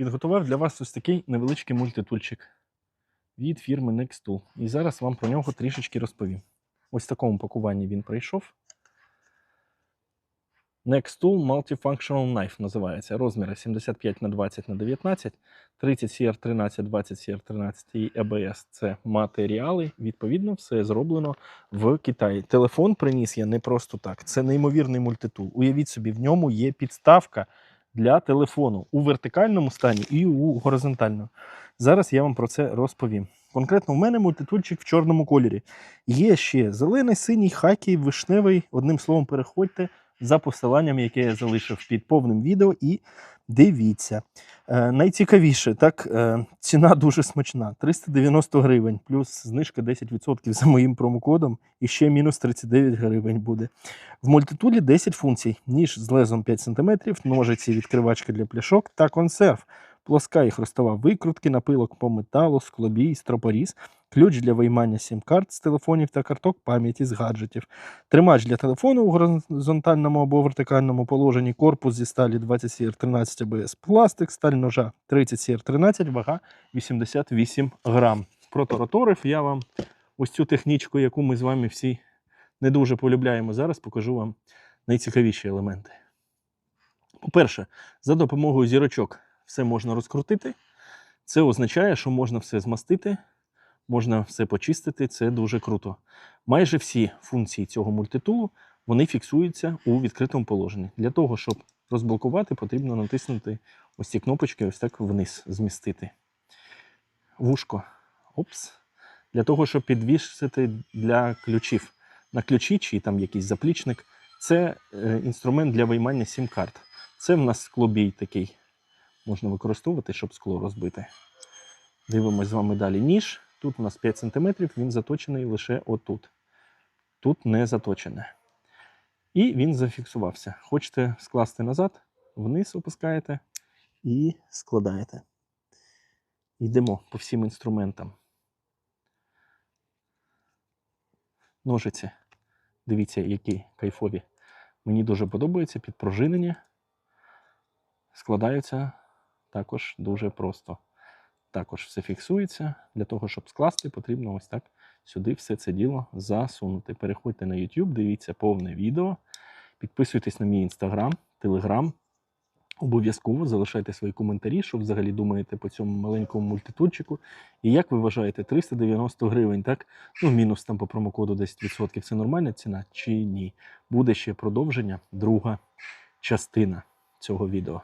підготував для вас ось такий невеличкий мультитульчик від фірми Nextool. І зараз вам про нього трішечки розповім. Ось в такому пакуванні він прийшов. Nextool Multifunctional Knife називається. Розміри 75 на 20 на 19, 30 CR13, 20 CR13 і ABS це матеріали. Відповідно, все зроблено в Китаї. Телефон приніс я не просто так. Це неймовірний мультитул. Уявіть собі, в ньому є підставка для телефону у вертикальному стані і у горизонтальному. Зараз я вам про це розповім. Конкретно, у мене мультитульчик в чорному кольорі. Є ще зелений, синій, хакій, вишневий. Одним словом, переходьте за посиланням, яке я залишив під повним відео, і дивіться. Е, найцікавіше, так, е, ціна дуже смачна: 390 гривень, плюс знижка 10% за моїм промокодом, і ще мінус 39 гривень буде. В мультитулі 10 функцій: ніж з лезом 5 см, ножиці, відкривачка для пляшок та консерв. Плоска і хрестова викрутки, напилок по металу, склобій, стропоріз, ключ для виймання сім-карт з телефонів та карток пам'яті з гаджетів, тримач для телефону у горизонтальному або вертикальному положенні, корпус зі сталі 20 cr 13 ABS, пластик, сталь ножа 30 cr 13 вага 88 грам. Протороторив я вам ось цю технічку, яку ми з вами всі не дуже полюбляємо. Зараз покажу вам найцікавіші елементи. По-перше, за допомогою зірочок все можна розкрутити. Це означає, що можна все змастити, можна все почистити. Це дуже круто. Майже всі функції цього мультитулу вони фіксуються у відкритому положенні. Для того, щоб розблокувати, потрібно натиснути ось ці кнопочки, ось так вниз змістити. Вушко. Опс. Для того, щоб підвісити для ключів на ключі, чи там якийсь заплічник, це е, інструмент для виймання сім-карт. Це в нас склобій такий. Можна використовувати, щоб скло розбити. Дивимось з вами далі ніж. Тут у нас 5 см, він заточений лише отут. Тут не заточене. І він зафіксувався. Хочете скласти назад, вниз опускаєте і складаєте. Йдемо по всім інструментам. Ножиці. Дивіться, які кайфові. Мені дуже подобаються підпружинення. Складаються також дуже просто. Також все фіксується. Для того, щоб скласти, потрібно ось так сюди все це діло засунути. Переходьте на YouTube, дивіться повне відео, підписуйтесь на мій інстаграм, телеграм. Обов'язково залишайте свої коментарі, що взагалі думаєте по цьому маленькому мультитульчику. І як ви вважаєте, 390 гривень, так? Ну, мінус там по промокоду 10%. Це нормальна ціна чи ні? Буде ще продовження, друга частина цього відео.